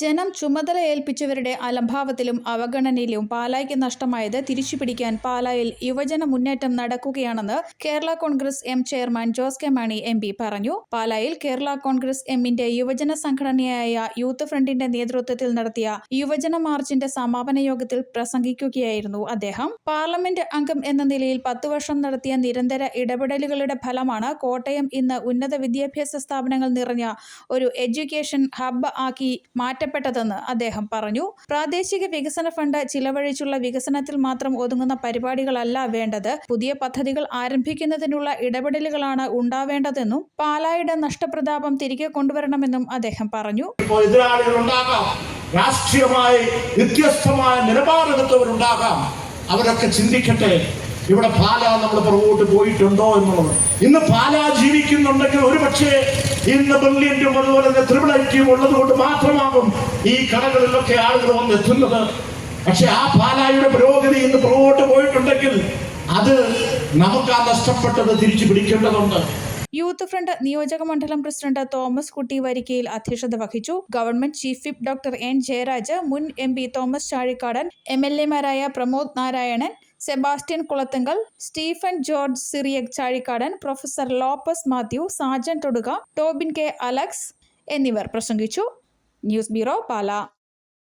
ജനം ചുമതല ഏൽപ്പിച്ചവരുടെ അലംഭാവത്തിലും അവഗണനയിലും പാലായ്ക്ക് നഷ്ടമായത് തിരിച്ചുപിടിക്കാൻ പാലായിൽ യുവജന മുന്നേറ്റം നടക്കുകയാണെന്ന് Kerala Congress M chairman Jose K Mani M P പറഞ്ഞു. പാലായിൽ കേരള കോൺഗ്രസ് എമ്മിന്റെ യുവജന സംഘടനയായ യൂത്ത് ഫ്രണ്ടിന്റെ നേതൃത്വത്തിൽ നടത്തിയ യുവജന മാർച്ചിന്റെ സമാപന യോഗത്തിൽ പ്രസംഗിക്കുകയായിരുന്നു അദ്ദേഹം. പാർലമെന്റ് അംഗം എന്ന നിലയിൽ പത്തു വർഷം നടത്തിയ നിരന്തര ഇടപെടലുകളുടെ ഫലമാണ് കോട്ടയം ഇന്ന് ഉന്നത വിദ്യാഭ്യാസ സ്ഥാപനങ്ങൾ നിറഞ്ഞ ഒരു എഡ്യൂക്കേഷൻ ഹബ് ആക്കി മാറ്റപ്പെട്ടതെന്ന് അദ്ദേഹം പറഞ്ഞു. പ്രാദേശിക വികസന ഫണ്ട് ചിലവഴിച്ചുള്ള വികസനത്തിൽ മാത്രം ഒതുങ്ങുന്ന പരിപാടികളല്ല വേണ്ടത്. പുതിയ പദ്ധതികൾ ആരംഭിക്കുന്നതിനുള്ള ഇടപെടലുകളാണ് ഉണ്ടാവേണ്ടതെന്നും പാലായുടെ നഷ്ടപ്രതാപം തിരികെ കൊണ്ടുവരണമെന്നും അദ്ദേഹം പറഞ്ഞു. രാഷ്ട്രീയമായി വ്യത്യസ്തമായ നിലപാടെടുത്തവരുണ്ടാകാം. അവരൊക്കെ ചിന്തിക്കട്ടെ. ഇവിടെ പാല നമ്മൾ പുറകോട്ട് പോയിട്ടുണ്ടോ എന്നുള്ളത്. ഇന്ന് പാല ജീവിക്കുന്നുണ്ടെങ്കിൽ ഒരുപക്ഷെ ഇന്ന് ബ്രില്യന്റും അതുപോലെ തന്നെ ത്രിപിൾ ഐറ്റിയും ഉള്ളത് കൊണ്ട് മാത്രമാകും ഈ കടകളിലൊക്കെ ആളുകൾ വന്ന് എത്തുന്നത് പക്ഷെ ആ പാലായുടെ പുരോഗതി ഇന്ന് പുറകോട്ട് പോയിട്ടുണ്ടെങ്കിൽ അത് നമുക്ക് ആ നഷ്ടപ്പെട്ടത് തിരിച്ചു പിടിക്കേണ്ടതുണ്ട്. യൂത്ത് ഫ്രണ്ട് നിയോജക മണ്ഡലം പ്രസിഡന്റ് തോമസ് കുട്ടി വരിക്കയിൽ അധ്യക്ഷത വഹിച്ചു. Government chief whip doctor N Jayaraj മുൻ M Thomas Chazhikadan M L എമാരായ Pramod Narayanan Sebastian Kulathunkal Stephen George Cyriac Chazhikadan professor Lopez Mathew Sajan Thoduka Tobin K Alex എന്നിവർ പ്രസംഗിച്ചു. News bureau Pala.